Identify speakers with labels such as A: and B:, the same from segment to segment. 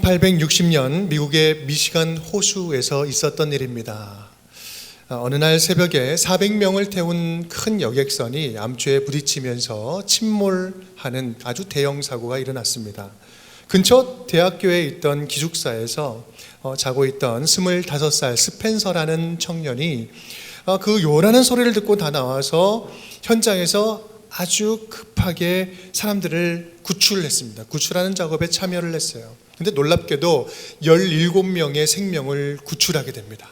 A: 1860년 미국의 미시간 호수에서 있었던 일입니다. 아, 어느 날 새벽에 400명을 태운 큰 여객선이 암초에 부딪히면서 침몰하는 아주 대형 사고가 일어났습니다. 근처 대학교에 있던 기숙사에서 어, 자고 있던 25살 스펜서라는 청년이 어, 그 요란한 소리를 듣고 다 나와서 현장에서 아주 급하게 사람들을 구출했습니다. 구출하는 작업에 참여를 했어요. 근데 놀랍게도 17명의 생명을 구출하게 됩니다.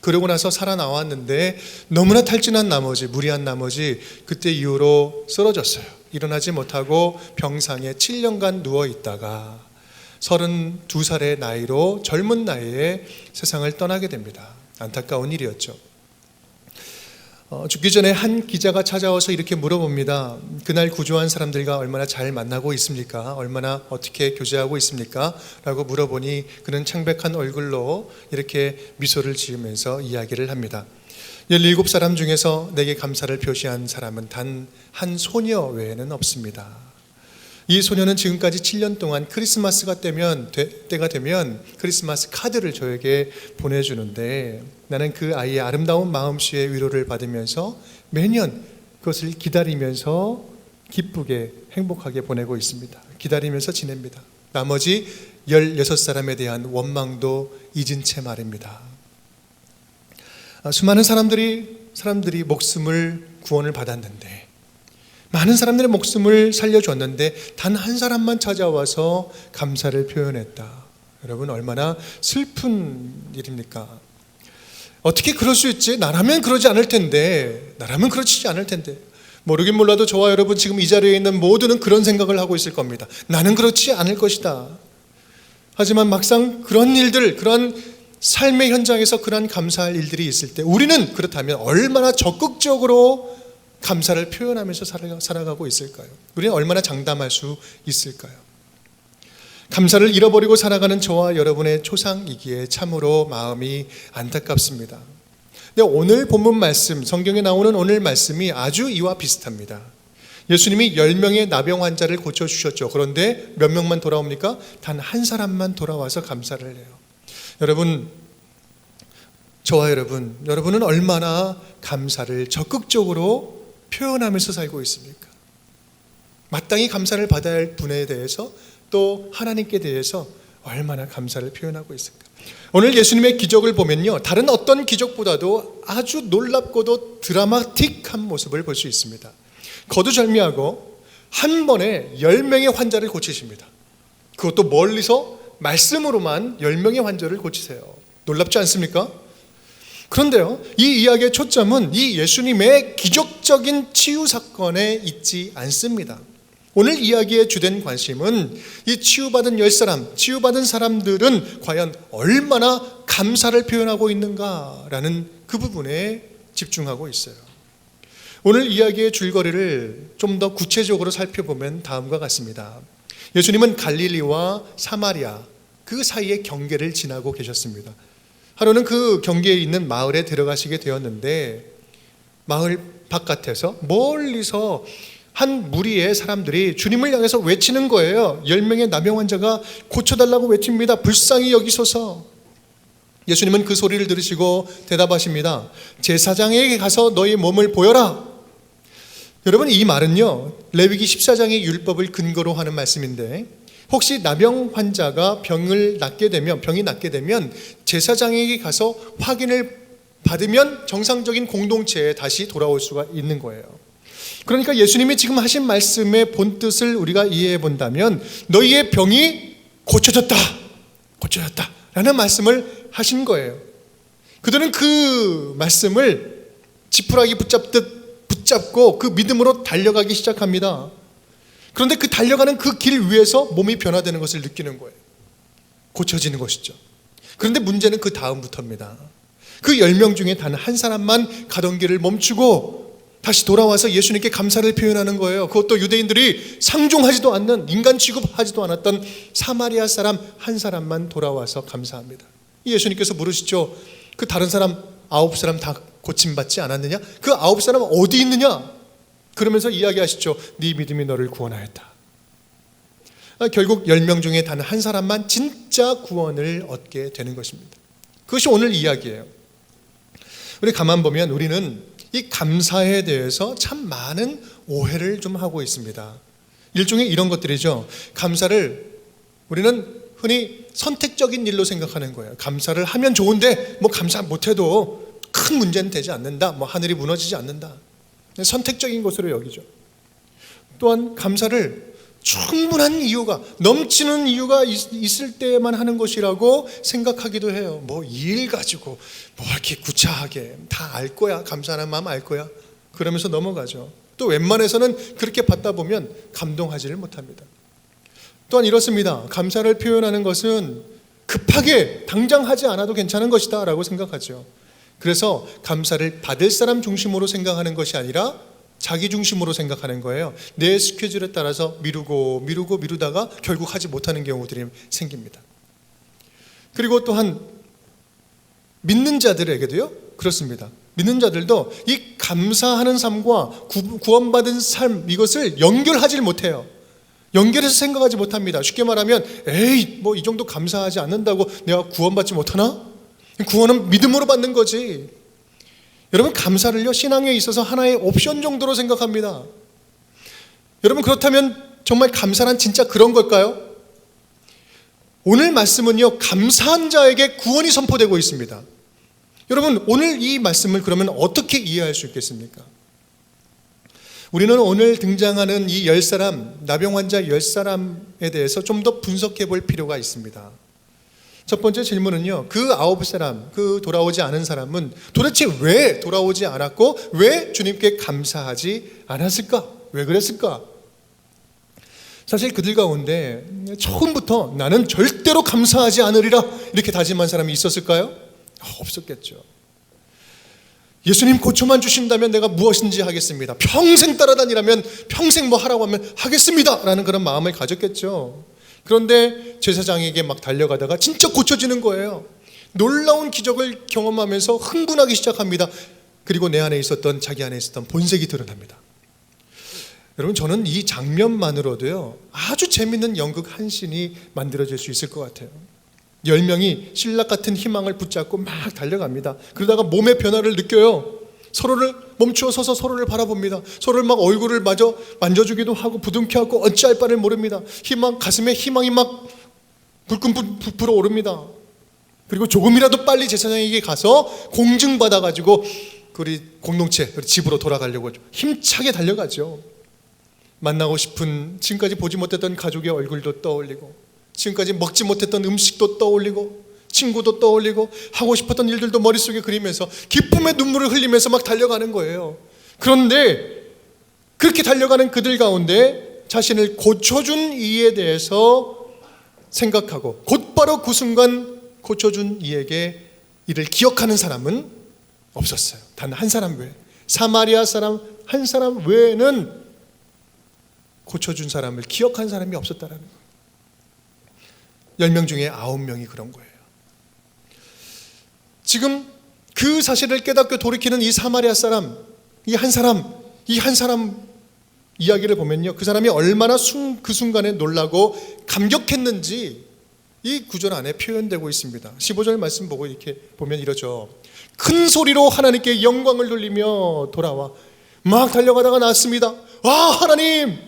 A: 그러고 나서 살아나왔는데 너무나 탈진한 나머지, 무리한 나머지 그때 이후로 쓰러졌어요. 일어나지 못하고 병상에 7년간 누워 있다가 32살의 나이로 젊은 나이에 세상을 떠나게 됩니다. 안타까운 일이었죠. 어, 죽기 전에 한 기자가 찾아와서 이렇게 물어봅니다. 그날 구조한 사람들과 얼마나 잘 만나고 있습니까? 얼마나 어떻게 교제하고 있습니까? 라고 물어보니 그는 창백한 얼굴로 이렇게 미소를 지으면서 이야기를 합니다. 17사람 중에서 내게 감사를 표시한 사람은 단 한 소녀 외에는 없습니다. 이 소녀는 지금까지 7년 동안 크리스마스가 되면 되, 때가 되면 크리스마스 카드를 저에게 보내주는데 나는 그 아이의 아름다운 마음씨의 위로를 받으면서 매년 그것을 기다리면서 기쁘게 행복하게 보내고 있습니다. 기다리면서 지냅니다. 나머지 16사람에 대한 원망도 잊은 채 말입니다. 아, 수많은 사람들이 사람들이 목숨을 구원을 받았는데 많은 사람들의 목숨을 살려줬는데 단 한 사람만 찾아와서 감사를 표현했다. 여러분 얼마나 슬픈 일입니까? 어떻게 그럴 수 있지? 나라면 그러지 않을 텐데, 나라면 그렇지 않을 텐데. 모르긴 몰라도 저와 여러분 지금 이 자리에 있는 모두는 그런 생각을 하고 있을 겁니다. 나는 그렇지 않을 것이다. 하지만 막상 그런 일들, 그런 삶의 현장에서 그런 감사할 일들이 있을 때 우리는 그렇다면 얼마나 적극적으로 감사를 표현하면서 살아가고 있을까요? 우리는 얼마나 장담할 수 있을까요? 감사를 잃어버리고 살아가는 저와 여러분의 초상이기에 참으로 마음이 안타깝습니다. 근데 오늘 본문 말씀, 성경에 나오는 오늘 말씀이 아주 이와 비슷합니다. 예수님이 10명의 나병 환자를 고쳐주셨죠. 그런데 몇 명만 돌아옵니까? 단 한 사람만 돌아와서 감사를 해요. 여러분, 저와 여러분, 여러분은 얼마나 감사를 적극적으로 표현하면서 살고 있습니까? 마땅히 감사를 받아야 할 분에 대해서 또 하나님께 대해서 얼마나 감사를 표현하고 있을까? 오늘 예수님의 기적을 보면요. 다른 어떤 기적보다도 아주 놀랍고도 드라마틱한 모습을 볼 수 있습니다. 거두절미하고 한 번에 10명의 환자를 고치십니다. 그것도 멀리서 말씀으로만 10명의 환자를 고치세요. 놀랍지 않습니까? 그런데요, 이 이야기의 초점은 이 예수님의 기적적인 치유 사건에 있지 않습니다. 오늘 이야기의 주된 관심은 이 치유받은 열 사람, 치유받은 사람들은 과연 얼마나 감사를 표현하고 있는가라는 그 부분에 집중하고 있어요. 오늘 이야기의 줄거리를 좀 더 구체적으로 살펴보면 다음과 같습니다. 예수님은 갈릴리와 사마리아 그 사이의 경계를 지나고 계셨습니다. 하루는 그 경계에 있는 마을에 들어가시게 되었는데 마을 바깥에서 멀리서 한 무리의 사람들이 주님을 향해서 외치는 거예요. 열 명의 남용 환자가 고쳐달라고 외칩니다. 불쌍히 여기소서. 예수님은 그 소리를 들으시고 대답하십니다. 제사장에게 가서 너희 몸을 보여라. 여러분 이 말은요. 레위기 14장의 율법을 근거로 하는 말씀인데 혹시 나병 환자가 병을 낫게 되면 병이 낫게 되면 제사장에게 가서 확인을 받으면 정상적인 공동체에 다시 돌아올 수가 있는 거예요. 그러니까 예수님이 지금 하신 말씀의 본뜻을 우리가 이해해 본다면 너희의 병이 고쳐졌다. 고쳐졌다. 라는 말씀을 하신 거예요. 그들은 그 말씀을 지푸라기 붙잡듯 붙잡고 그 믿음으로 달려가기 시작합니다. 그런데 그 달려가는 그 길 위에서 몸이 변화되는 것을 느끼는 거예요. 고쳐지는 것이죠. 그런데 문제는 그 다음부터입니다. 그 열 명 중에 단 한 사람만 가던 길을 멈추고 다시 돌아와서 예수님께 감사를 표현하는 거예요. 그것도 유대인들이 상종하지도 않는 인간 취급하지도 않았던 사마리아 사람 한 사람만 돌아와서 감사합니다. 예수님께서 물으시죠. 그 다른 사람 아홉 사람 다 고침받지 않았느냐? 그 아홉 사람 어디 있느냐? 그러면서 이야기하시죠. 네 믿음이 너를 구원하였다. 아, 결국 10명 중에 단 한 사람만 진짜 구원을 얻게 되는 것입니다. 그것이 오늘 이야기예요. 우리 가만 보면 우리는 이 감사에 대해서 참 많은 오해를 좀 하고 있습니다. 일종의 이런 것들이죠. 감사를 우리는 흔히 선택적인 일로 생각하는 거예요. 감사를 하면 좋은데 뭐 감사 못해도 큰 문제는 되지 않는다. 뭐 하늘이 무너지지 않는다. 선택적인 것으로 여기죠. 또한 감사를 충분한 이유가 넘치는 이유가 있, 을 때만 하는 것이라고 생각하기도 해요. 뭐 일 가지고 뭐 이렇게 구차하게 다 알 거야. 감사하는 마음 알 거야. 그러면서 넘어가죠. 또 웬만해서는 그렇게 받다 보면 감동하지를 못합니다. 또한 이렇습니다. 감사를 표현하는 것은 급하게 당장 하지 않아도 괜찮은 것이다라고 생각하죠. 그래서 감사를 받을 사람 중심으로 생각하는 것이 아니라 자기 중심으로 생각하는 거예요. 내 스케줄에 따라서 미루고 미루고 미루다가 결국 하지 못하는 경우들이 생깁니다. 그리고 또한 믿는 자들에게도요. 그렇습니다. 믿는 자들도 이 감사하는 삶과 구원받은 삶 이것을 연결하지 못해요. 연결해서 생각하지 못합니다. 쉽게 말하면 에이 뭐 이 정도 감사하지 않는다고 내가 구원받지 못하나? 구원은 믿음으로 받는 거지. 여러분 감사를요 신앙에 있어서 하나의 옵션 정도로 생각합니다. 여러분 그렇다면 정말 감사란 진짜 그런 걸까요? 오늘 말씀은요 감사한 자에게 구원이 선포되고 있습니다. 여러분 오늘 이 말씀을 그러면 어떻게 이해할 수 있겠습니까? 우리는 오늘 등장하는 이 열 사람 나병 환자 열 사람에 대해서 좀 더 분석해 볼 필요가 있습니다. 첫 번째 질문은요. 그 아홉 사람, 그 돌아오지 않은 사람은 도대체 왜 돌아오지 않았고 왜 주님께 감사하지 않았을까? 왜 그랬을까? 사실 그들 가운데 처음부터 나는 절대로 감사하지 않으리라 이렇게 다짐한 사람이 있었을까요? 없었겠죠. 예수님 고초만 주신다면 내가 무엇인지 하겠습니다. 평생 따라다니라면 평생 뭐 하라고 하면 하겠습니다. 라는 그런 마음을 가졌겠죠. 그런데 제사장에게 막 달려가다가 진짜 고쳐지는 거예요. 놀라운 기적을 경험하면서 흥분하기 시작합니다. 그리고 내 안에 있었던 자기 안에 있었던 본색이 드러납니다. 여러분 저는 이 장면만으로도요 아주 재밌는 연극 한 씬이 만들어질 수 있을 것 같아요. 열 명이 신락 같은 희망을 붙잡고 막 달려갑니다. 그러다가 몸의 변화를 느껴요. 서로를 멈추어 서서 서로를 바라봅니다. 서로를 막 얼굴을 마저 만져주기도 하고 부둥켜 하고 어찌할 바를 모릅니다. 희망 가슴에 희망이 막 불끈 부풀어 오릅니다. 그리고 조금이라도 빨리 제사장에게 가서 공증 받아 가지고 우리 공동체 우리 집으로 돌아가려고 힘차게 달려가죠. 만나고 싶은 지금까지 보지 못했던 가족의 얼굴도 떠올리고 지금까지 먹지 못했던 음식도 떠올리고 친구도 떠올리고 하고 싶었던 일들도 머릿속에 그리면서 기쁨의 눈물을 흘리면서 막 달려가는 거예요. 그런데 그렇게 달려가는 그들 가운데 자신을 고쳐준 이에 대해서 생각하고 곧바로 그 순간 고쳐준 이에게 이를 기억하는 사람은 없었어요. 단 한 사람 외에. 사마리아 사람 한 사람 외에는 고쳐준 사람을 기억한 사람이 없었다라는 거예요. 10명 중에 9명이 그런 거예요. 지금 그 사실을 깨닫고 돌이키는 이 사마리아 사람, 이 한 사람, 이 한 사람 이야기를 보면요. 그 사람이 얼마나 순, 그 순간에 놀라고 감격했는지 이 구절 안에 표현되고 있습니다. 15절 말씀 보고 이렇게 보면 이러죠. 큰 소리로 하나님께 영광을 돌리며 돌아와 막 달려가다가 나왔습니다. 와, 하나님!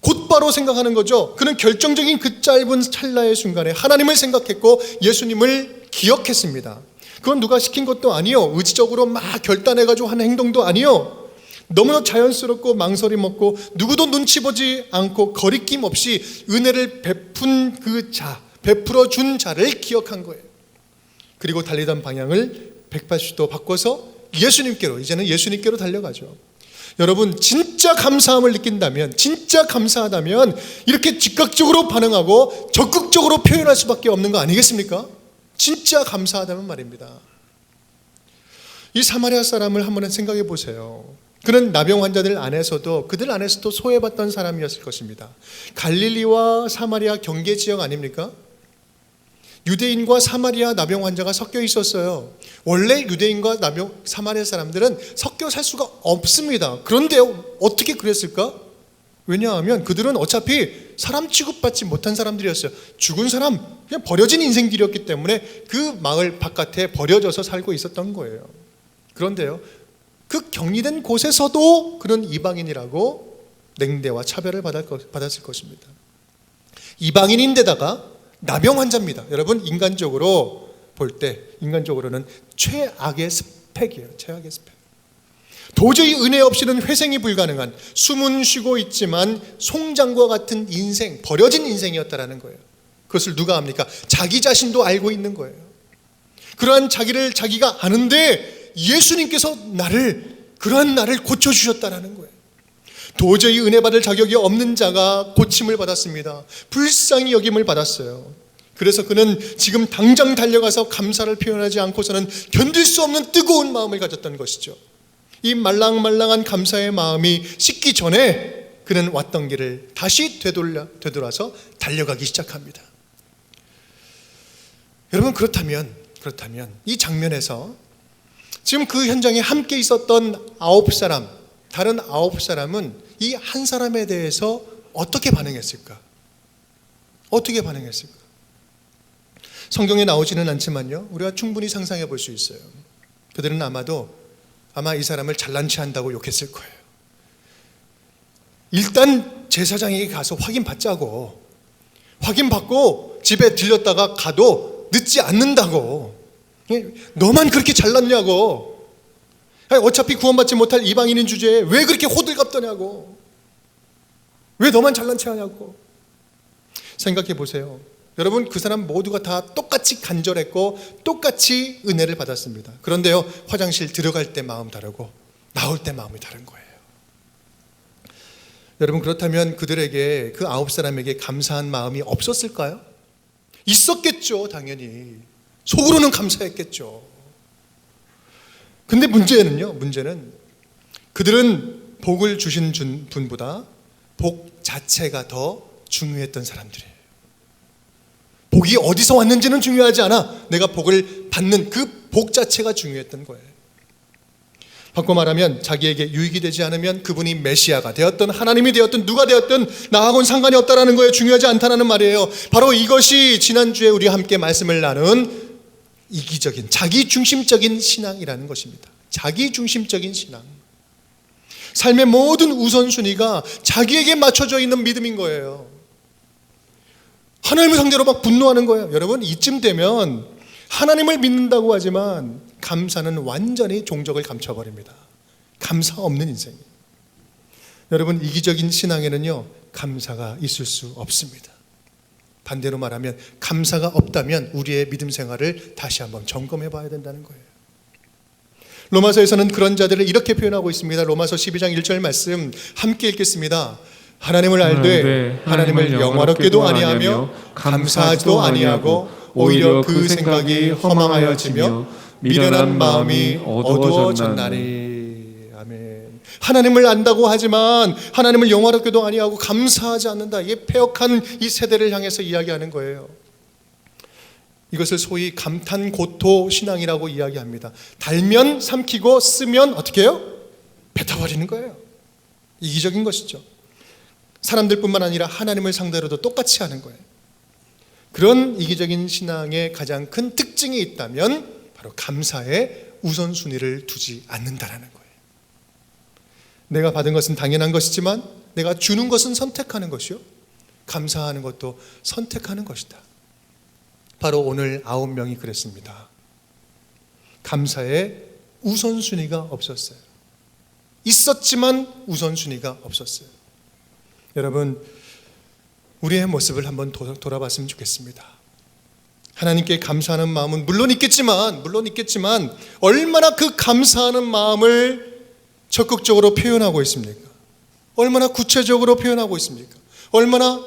A: 곧바로 생각하는 거죠. 그는 결정적인 그 짧은 찰나의 순간에 하나님을 생각했고 예수님을 기억했습니다. 그건 누가 시킨 것도 아니요. 의지적으로 막 결단해가지고 하는 행동도 아니요. 너무나 자연스럽고 망설임 없고 누구도 눈치 보지 않고 거리낌 없이 은혜를 베푼 그 자, 베풀어 준 자를 기억한 거예요. 그리고 달리던 방향을 180도 바꿔서 예수님께로 이제는 예수님께로 달려가죠. 여러분 진짜 감사함을 느낀다면 진짜 감사하다면 이렇게 즉각적으로 반응하고 적극적으로 표현할 수밖에 없는 거 아니겠습니까? 진짜 감사하다면 말입니다. 이 사마리아 사람을 한번 생각해 보세요. 그는 나병 환자들 안에서도 그들 안에서도 소외받던 사람이었을 것입니다. 갈릴리와 사마리아 경계 지역 아닙니까? 유대인과 사마리아 나병 환자가 섞여 있었어요. 원래 유대인과 나병 사마리아 사람들은 섞여 살 수가 없습니다. 그런데 어떻게 그랬을까? 왜냐하면 그들은 어차피 사람 취급받지 못한 사람들이었어요. 죽은 사람, 그냥 버려진 인생들이었기 때문에 그 마을 바깥에 버려져서 살고 있었던 거예요. 그런데요, 그 격리된 곳에서도 그런 이방인이라고 냉대와 차별을 받았을 것입니다. 이방인인데다가 나병 환자입니다. 여러분 인간적으로 볼 때 인간적으로는 최악의 스펙이에요. 최악의 스펙. 도저히 은혜 없이는 회생이 불가능한 숨은 쉬고 있지만 송장과 같은 인생, 버려진 인생이었다라는 거예요. 그것을 누가 합니까? 자기 자신도 알고 있는 거예요. 그러한 자기를 자기가 아는데 예수님께서 나를 그러한 나를 고쳐 주셨다라는 거예요. 도저히 은혜 받을 자격이 없는 자가 고침을 받았습니다. 불쌍히 여김을 받았어요. 그래서 그는 지금 당장 달려가서 감사를 표현하지 않고서는 견딜 수 없는 뜨거운 마음을 가졌던 것이죠. 이 말랑말랑한 감사의 마음이 식기 전에 그는 왔던 길을 다시 되돌려, 되돌아서 달려가기 시작합니다. 여러분 그렇다면 그렇다면 이 장면에서 지금 그 현장에 함께 있었던 아홉 사람 다른 아홉 사람은 이 한 사람에 대해서 어떻게 반응했을까? 어떻게 반응했을까? 성경에 나오지는 않지만요. 우리가 충분히 상상해 볼 수 있어요. 그들은 아마도 아마 이 사람을 잘난 체 한다고 욕했을 거예요. 일단 제사장에게 가서 확인 받자고. 확인 받고 집에 들렸다가 가도 늦지 않는다고. 예, 너만 그렇게 잘났냐고. 어차피 구원받지 못할 이방인인 주제에 왜 그렇게 호들갑 떠냐고. 왜 너만 잘난 체 하냐고. 생각해 보세요. 여러분 그 사람 모두가 다 똑같이 간절했고 똑같이 은혜를 받았습니다. 그런데요 화장실 들어갈 때 마음 다르고 나올 때 마음이 다른 거예요. 여러분 그렇다면 그들에게 그 아홉 사람에게 감사한 마음이 없었을까요? 있었겠죠 당연히 속으로는 감사했겠죠. 근데 문제는요 문제는 그들은 복을 주신 준- 분보다 복 자체가 더 중요했던 사람들이에요. 복이 어디서 왔는지는 중요하지 않아. 내가 복을 받는 그 복 자체가 중요했던 거예요. 바꿔 말하면 자기에게 유익이 되지 않으면 그분이 메시아가 되었든 하나님이 되었든 누가 되었든 나하고는 상관이 없다라는 거예요. 중요하지 않다는 말이에요. 바로 이것이 지난주에 우리 함께 말씀을 나눈 이기적인 자기 중심적인 신앙이라는 것입니다. 자기 중심적인 신앙. 삶의 모든 우선순위가 자기에게 맞춰져 있는 믿음인 거예요. 하나님을 상대로 막 분노하는 거예요. 여러분, 이쯤 되면 하나님을 믿는다고 하지만 감사는 완전히 종적을 감춰버립니다. 감사 없는 인생. 여러분, 이기적인 신앙에는요, 감사가 있을 수 없습니다. 반대로 말하면 감사가 없다면 우리의 믿음 생활을 다시 한번 점검해 봐야 된다는 거예요. 로마서에서는 그런 자들을 이렇게 표현하고 있습니다. 로마서 12장 1절 말씀 함께 읽겠습니다. 하나님을 알되 하나님을 영화롭게도 아니하며 감사하지도 아니하고 오히려 그 생각이 허망하여지며 미련한 마음이 어두워졌나니 아멘. 하나님을 안다고 하지만 하나님을 영화롭게도 아니하고 감사하지 않는다. 이게 폐역한 이 세대를 향해서 이야기하는 거예요. 이것을 소위 감탄 고토 신앙이라고 이야기합니다. 달면 삼키고 쓰면 어떻게 해요? 뱉어버리는 거예요. 이기적인 것이죠. 사람들뿐만 아니라 하나님을 상대로도 똑같이 하는 거예요. 그런 이기적인 신앙의 가장 큰 특징이 있다면 바로 감사에 우선순위를 두지 않는다라는 거예요. 내가 받은 것은 당연한 것이지만 내가 주는 것은 선택하는 것이요. 감사하는 것도 선택하는 것이다. 바로 오늘 아홉 명이 그랬습니다. 감사에 우선순위가 없었어요. 있었지만 우선순위가 없었어요. 여러분, 우리의 모습을 한번 도- 돌아봤으면 좋겠습니다. 하나님께 감사하는 마음은 물론 있겠지만, 물론 있겠지만, 얼마나 그 감사하는 마음을 적극적으로 표현하고 있습니까? 얼마나 구체적으로 표현하고 있습니까? 얼마나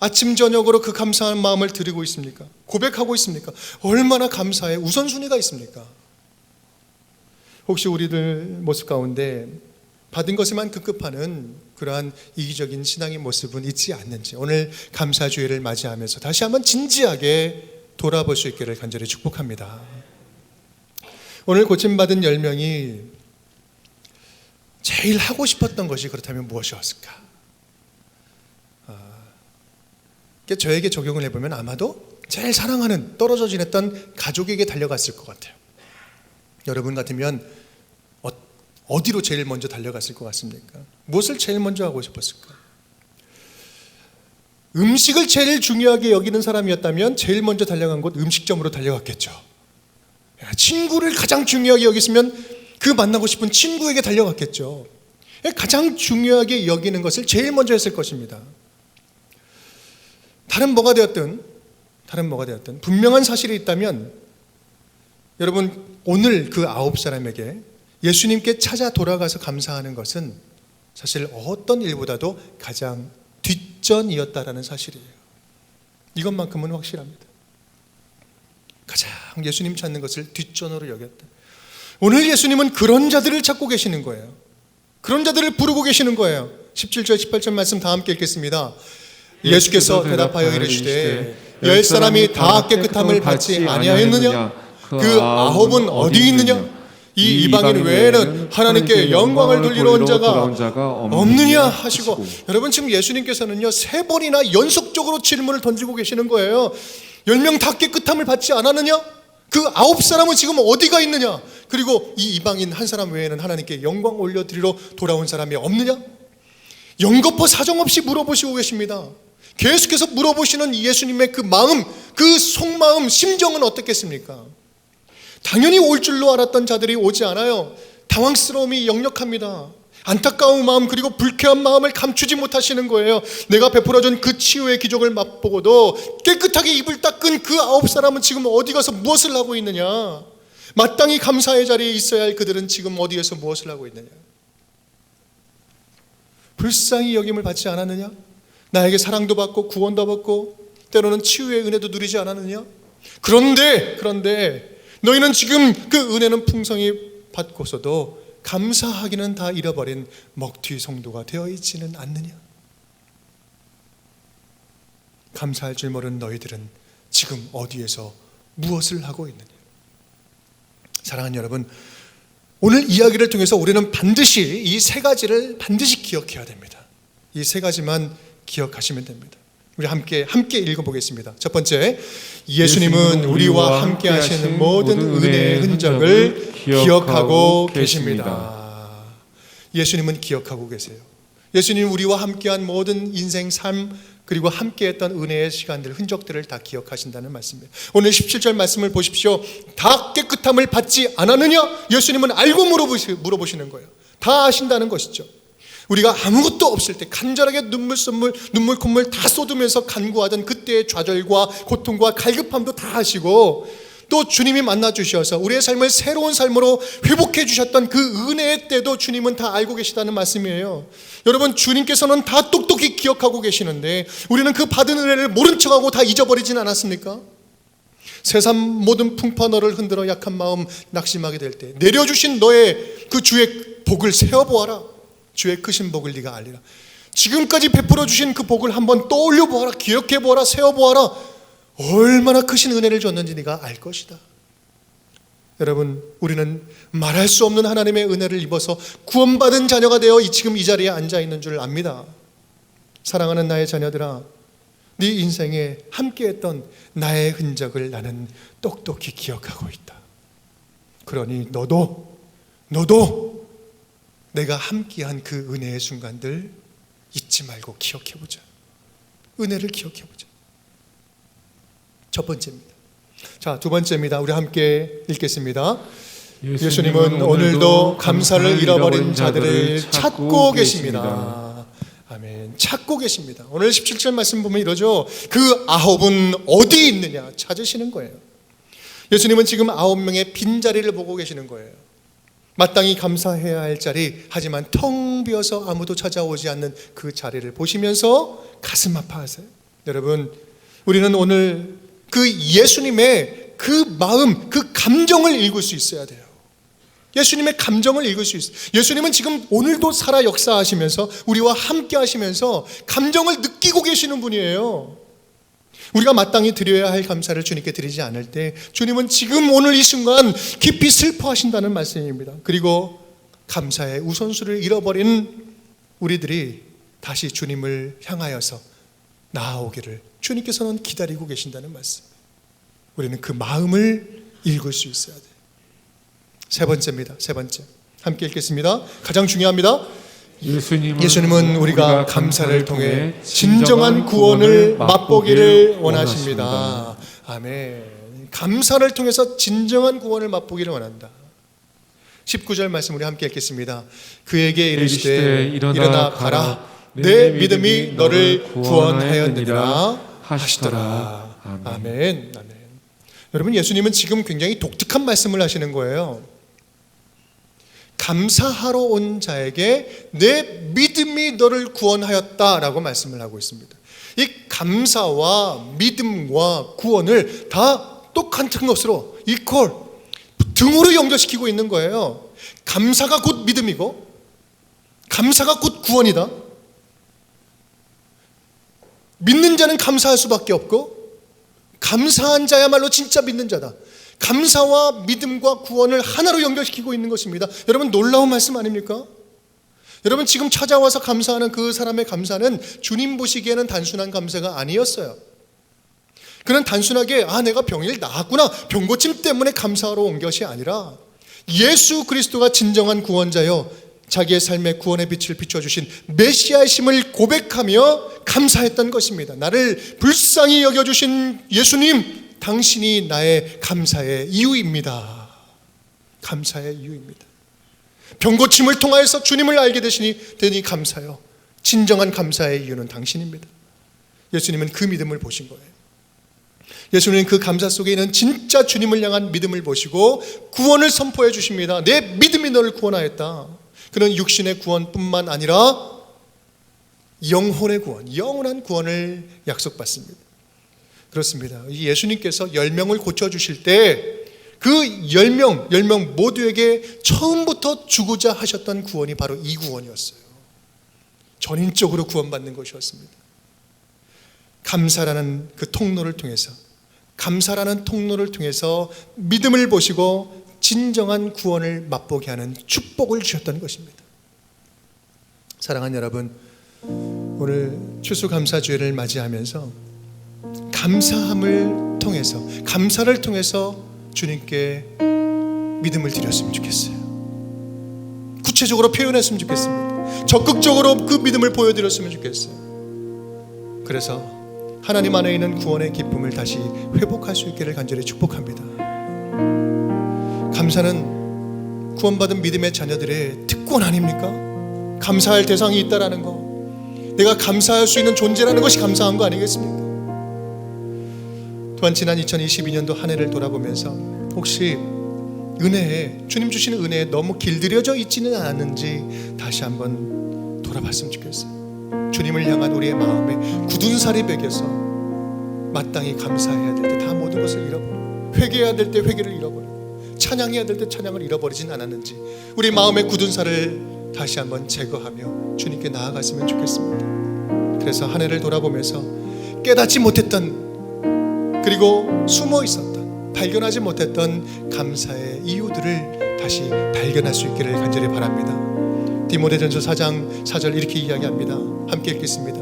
A: 아침 저녁으로 그 감사한 마음을 드리고 있습니까? 고백하고 있습니까? 얼마나 감사의 우선순위가 있습니까? 혹시 우리들 모습 가운데 받은 것에만 급급하는 그러한 이기적인 신앙의 모습은 있지 않는지 오늘 감사주의를 맞이하면서 다시 한번 진지하게 돌아볼 수 있기를 간절히 축복합니다. 오늘 고침받은 10명이 제일 하고 싶었던 것이 그렇다면 무엇이었을까? 아, 저에게 적용을 해보면 아마도 제일 사랑하는 떨어져 지냈던 가족에게 달려갔을 것 같아요. 여러분 같으면 어디로 제일 먼저 달려갔을 것 같습니까? 무엇을 제일 먼저 하고 싶었을까? 음식을 제일 중요하게 여기는 사람이었다면 제일 먼저 달려간 곳 음식점으로 달려갔겠죠. 친구를 가장 중요하게 여겼으면 그 만나고 싶은 친구에게 달려갔겠죠. 가장 중요하게 여기는 것을 제일 먼저 했을 것입니다. 다른 뭐가 되었든, 다른 뭐가 되었든, 분명한 사실이 있다면, 여러분, 오늘 그 아홉 사람에게 예수님께 찾아 돌아가서 감사하는 것은 사실 어떤 일보다도 가장 뒷전이었다라는 사실이에요. 이것만큼은 확실합니다. 가장 예수님 찾는 것을 뒷전으로 여겼다. 오늘 예수님은 그런 자들을 찾고 계시는 거예요. 그런 자들을 부르고 계시는 거예요. 17절, 18절 말씀 다 함께 읽겠습니다. 예수께서 대답하여 이르시되 열 사람이 다 깨끗함을 받지 아니하였느냐? 그 아홉은 어디 있느냐? 이 이방인 외에는 하나님께 영광을 돌리러 온 자가 없느냐 하시고 여러분 지금 예수님께서는요 세 번이나 연속적으로 질문을 던지고 계시는 거예요. 열 명 다 깨끗함을 받지 않았느냐? 그 아홉 사람은 지금 어디가 있느냐? 그리고 이 이방인 한 사람 외에는 하나님께 영광 올려드리러 돌아온 사람이 없느냐? 영거포 사정없이 물어보시고 계십니다. 계속해서 물어보시는 예수님의 그 마음, 그 속마음, 심정은 어떻겠습니까? 당연히 올 줄로 알았던 자들이 오지 않아요. 당황스러움이 역력합니다. 안타까운 마음 그리고 불쾌한 마음을 감추지 못하시는 거예요. 내가 베풀어준 그 치유의 기적을 맛보고도 깨끗하게 입을 닦은 그 아홉 사람은 지금 어디 가서 무엇을 하고 있느냐? 마땅히 감사의 자리에 있어야 할 그들은 지금 어디에서 무엇을 하고 있느냐? 불쌍히 여김을 받지 않았느냐? 나에게 사랑도 받고 구원도 받고 때로는 치유의 은혜도 누리지 않았느냐? 그런데 그런데 너희는 지금 그 은혜는 풍성히 받고서도 감사하기는 다 잃어버린 먹튀 성도가 되어 있지는 않느냐? 감사할 줄 모르는 너희들은 지금 어디에서 무엇을 하고 있느냐? 사랑하는 여러분, 오늘 이야기를 통해서 우리는 반드시 이 세 가지를 반드시 기억해야 됩니다. 이 세 가지만 기억하시면 됩니다. 우리 함께 함께 읽어보겠습니다. 첫 번째, 예수님은 우리와 함께 하시는 모든 은혜의 흔적을 기억하고 계십니다. 예수님은 기억하고 계세요. 예수님 우리와 함께한 모든 인생 삶 그리고 함께했던 은혜의 시간들 흔적들을 다 기억하신다는 말씀이에요. 오늘 17절 말씀을 보십시오. 다 깨끗함을 받지 않았느냐? 예수님은 알고 물어보시, 물어보시는 거예요. 다 아신다는 것이죠. 우리가 아무것도 없을 때 간절하게 눈물 콧물 눈물 콧물 다 쏟으면서 간구하던 그때의 좌절과 고통과 갈급함도 다 하시고 또 주님이 만나 주셔서 우리의 삶을 새로운 삶으로 회복해 주셨던 그 은혜의 때도 주님은 다 알고 계시다는 말씀이에요. 여러분 주님께서는 다 똑똑히 기억하고 계시는데 우리는 그 받은 은혜를 모른 척하고 다 잊어버리진 않았습니까? 세상 모든 풍파 너를 흔들어 약한 마음 낙심하게 될 때 내려주신 너의 그 주의 복을 세어 보아라. 주의 크신 복을 네가 알리라. 지금까지 베풀어 주신 그 복을 한번 떠올려 보아라. 기억해 보아라. 세어 보아라. 얼마나 크신 은혜를 줬는지 네가 알 것이다. 여러분, 우리는 말할 수 없는 하나님의 은혜를 입어서 구원받은 자녀가 되어 지금 이 자리에 앉아 있는 줄 압니다. 사랑하는 나의 자녀들아, 네 인생에 함께했던 나의 흔적을 나는 똑똑히 기억하고 있다. 그러니 너도 너도 내가 함께한 그 은혜의 순간들 잊지 말고 기억해 보자. 은혜를 기억해 보자. 첫 번째입니다. 자, 두 번째입니다. 우리 함께 읽겠습니다. 예수님은 오늘도 감사를 잃어버린 자들을 찾고 계십니다. 아멘. 찾고 계십니다. 오늘 17절 말씀 보면 이러죠. 그 아홉은 어디 있느냐 찾으시는 거예요. 예수님은 지금 아홉 명의 빈자리를 보고 계시는 거예요. 마땅히 감사해야 할 자리, 하지만 텅 비어서 아무도 찾아오지 않는 그 자리를 보시면서 가슴 아파하세요. 여러분, 우리는 오늘 그 예수님의 그 마음, 그 감정을 읽을 수 있어야 돼요. 예수님의 감정을 읽을 수 있어요. 예수님은 지금 오늘도 살아 역사하시면서 우리와 함께 하시면서 감정을 느끼고 계시는 분이에요. 우리가 마땅히 드려야 할 감사를 주님께 드리지 않을 때 주님은 지금 오늘 이 순간 깊이 슬퍼하신다는 말씀입니다. 그리고 감사의 우선수를 잃어버린 우리들이 다시 주님을 향하여서 나아오기를 주님께서는 기다리고 계신다는 말씀. 우리는 그 마음을 읽을 수 있어야 돼. 세 번째입니다. 세 번째. 함께 읽겠습니다. 가장 중요합니다.
B: 예수님은,
A: 예수님은 우리가 감사를 통해 진정한 구원을 맛보기를 원하십니다. 아멘. 감사를 통해서 진정한 구원을 맛보기를 원한다. 19절 말씀 우리 함께 읽겠습니다. 그에게 이르시되 일어나 가라 내 믿음이 너를 구원하였느니라 하시더라. 아멘. 아멘. 여러분 예수님은 지금 굉장히 독특한 말씀을 하시는 거예요. 감사하러 온 자에게 내 믿음이 너를 구원하였다라고 말씀을 하고 있습니다. 이 감사와 믿음과 구원을 다 똑같은 것으로 이퀄 등으로 연결시키고 있는 거예요. 감사가 곧 믿음이고 감사가 곧 구원이다. 믿는 자는 감사할 수밖에 없고 감사한 자야말로 진짜 믿는 자다. 감사와 믿음과 구원을 하나로 연결시키고 있는 것입니다. 여러분 놀라운 말씀 아닙니까? 여러분 지금 찾아와서 감사하는 그 사람의 감사는 주님 보시기에는 단순한 감사가 아니었어요. 그는 단순하게 아 내가 병일 나았구나 병 고침 때문에 감사하러 온 것이 아니라 예수 그리스도가 진정한 구원자여 자기의 삶의 구원의 빛을 비춰주신 메시아의 심을 고백하며 감사했던 것입니다. 나를 불쌍히 여겨주신 예수님 당신이 나의 감사의 이유입니다. 감사의 이유입니다. 병고침을 통하여서 주님을 알게 되시니 되니 감사요. 진정한 감사의 이유는 당신입니다. 예수님은 그 믿음을 보신 거예요. 예수님은 그 감사 속에 있는 진짜 주님을 향한 믿음을 보시고 구원을 선포해 주십니다. 내 믿음이 너를 구원하였다. 그는 육신의 구원뿐만 아니라 영혼의 구원, 영원한 구원을 약속받습니다. 그렇습니다. 이 예수님께서 열 명을 고쳐 주실 때그열 명, 열명 모두에게 처음부터 주고자 하셨던 구원이 바로 이 구원이었어요. 전인적으로 구원받는 것이었습니다. 감사라는 그 통로를 통해서 감사라는 통로를 통해서 믿음을 보시고 진정한 구원을 맛보게 하는 축복을 주셨던 것입니다. 사랑하는 여러분, 오늘 추수감사주일을 맞이하면서 감사함을 통해서 감사를 통해서 주님께 믿음을 드렸으면 좋겠어요. 구체적으로 표현했으면 좋겠습니다. 적극적으로 그 믿음을 보여드렸으면 좋겠어요. 그래서 하나님 안에 있는 구원의 기쁨을 다시 회복할 수 있기를 간절히 축복합니다. 감사는 구원받은 믿음의 자녀들의 특권 아닙니까? 감사할 대상이 있다라는 거. 내가 감사할 수 있는 존재라는 것이 감사한 거 아니겠습니까? 또한 지난 2022년도 한 해를 돌아보면서 혹시 은혜에 주님 주시는 은혜에 너무 길들여져 있지는 않았는지 다시 한번 돌아봤으면 좋겠어요. 주님을 향한 우리의 마음에 굳은 살이 베겨서 마땅히 감사해야 될 때 다 모든 것을 잃어버려 회개해야 될 때 회개를 잃어버려 찬양해야 될 때 찬양을 잃어버리진 않았는지 우리 마음의 굳은 살을 다시 한번 제거하며 주님께 나아갔으면 좋겠습니다. 그래서 한 해를 돌아보면서 깨닫지 못했던 그리고 숨어 있었던 발견하지 못했던 감사의 이유들을 다시 발견할 수 있기를 간절히 바랍니다. 디모데전서 4장 4절 이렇게 이야기합니다. 함께 읽겠습니다.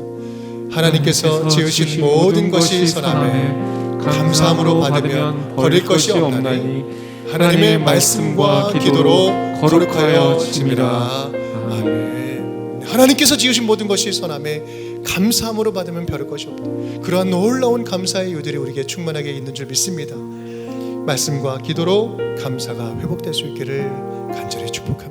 A: 하나님께서 지으신 모든 것이 선함에 감사함으로 받으면 버릴 것이 없나니 하나님의 말씀과 기도로 거룩하여 짐이라. 아멘. 하나님께서 지으신 모든 것이 선함에 감사함으로 받으면 별을 것이 없다. 그러한 놀라운 감사의 이유들이 우리에게 충만하게 있는 줄 믿습니다. 말씀과 기도로 감사가 회복될 수 있기를 간절히 축복합니다.